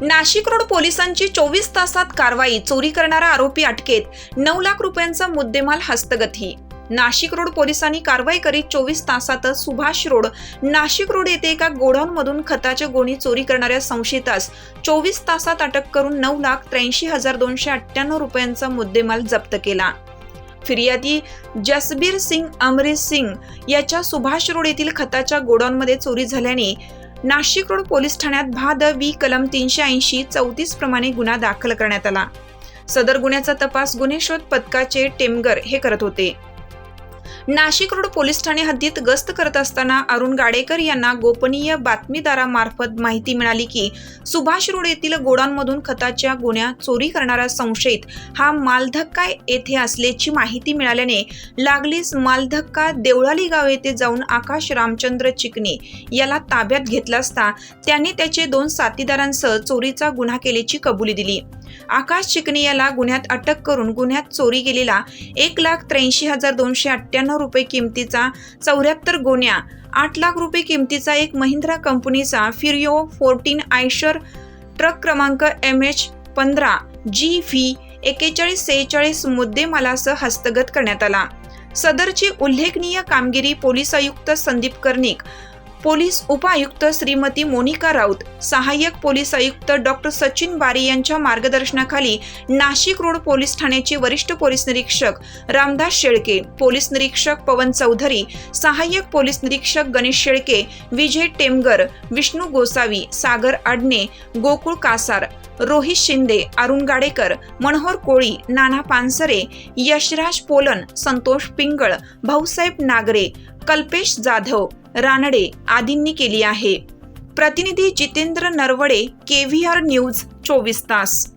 Nashik road पोलिसांची चोवीस तासात कारवाई चोरी करणारा आरोपी अटकेत नऊ लाख रुपयांचा मुद्देमाल हस्तगती. नाशिक रोड पोलिसांनी कारवाई करीत चोवीस तासातच सुभाष रोड नाशिक रोड येथे एका गोडाऊनमधून खताच्या गोणी चोरी करणाऱ्या संशयितास चोवीस तासात अटक करून नऊ लाख त्र्याऐंशी हजार दोनशे अठ्ठ्याण्णव रुपयांचा मुद्देमाल जप्त केला. फिर्यादी जसबीर सिंग अमरीत सिंग याच्या सुभाष रोड येथील खताच्या गोडाऊनमध्ये चोरी झाल्याने नाशिक रोड पोलीस ठाण्यात भाद वी कलम तीनशे ऐंशी चौतीस प्रमाणे गुन्हा दाखल करण्यात आला. सदर गुन्ह्याचा तपास गुन्हे शोध पथकाचे टेमगर हे करत होते. नाशिक रोड पोलीस ठाणे हद्दीत गस्त करत असताना अरुण गाडेकर यांना गोपनीय बातमीदारामार्फत माहिती मिळाली की सुभाष रोड येथील गोडांमधून खताच्या गुन्ह्या चोरी करणारा संशयित हा मालधक्का येथे असल्याची माहिती मिळाल्याने लागलीच मालधक्का देवळाली गाव येथे जाऊन आकाश रामचंद्र चिकणे याला ताब्यात घेतला असता त्याने त्याचे दोन साथीदारांसह चोरीचा गुन्हा केल्याची कबुली दिली. आकाश चिकणे याला गुन्ह्यात अटक करून गुन्ह्यात चोरी गेलेला एक लाख त्र्याऐंशी हजार दोनशे अठ्ठ्याण्णव रुपये किमतीचा चौऱ्याहत्तर गोण्या आठ लाख रुपये किमतीचा एक महिंद्रा कंपनीचा फिरिओ फोर्टीन आयशर ट्रक क्रमांक एम एच पंधरा जी व्ही एकेचाळीस सेहेचाळीस मुद्देमालासह हस्तगत करण्यात आला. सदरची उल्लेखनीय कामगिरी पोलीस आयुक्त संदीप कर्णिक पोलीस उपायुक्त श्रीमती मोनिका राऊत सहाय्यक पोलीस आयुक्त डॉक्टर सचिन बारी यांच्या मार्गदर्शनाखाली नाशिक रोड पोलीस ठाण्याचे वरिष्ठ पोलीस निरीक्षक रामदास शेळके पोलीस निरीक्षक पवन चौधरी सहाय्यक पोलीस निरीक्षक गणेश शेळके विजय टेमगर विष्णू गोसावी सागर आडणे गोकुळ कासार रोहित शिंदे अरुण गाडेकर मनोहर कोळी नाना पानसरे यशराज पोलन संतोष पिंगळ भाऊसाहेब नागरे कल्पेश जाधव रानडे आदींनी केली आहे. प्रतिनिधी जितेंद्र नरवडे केव्हीआर न्यूज चोवीस तास.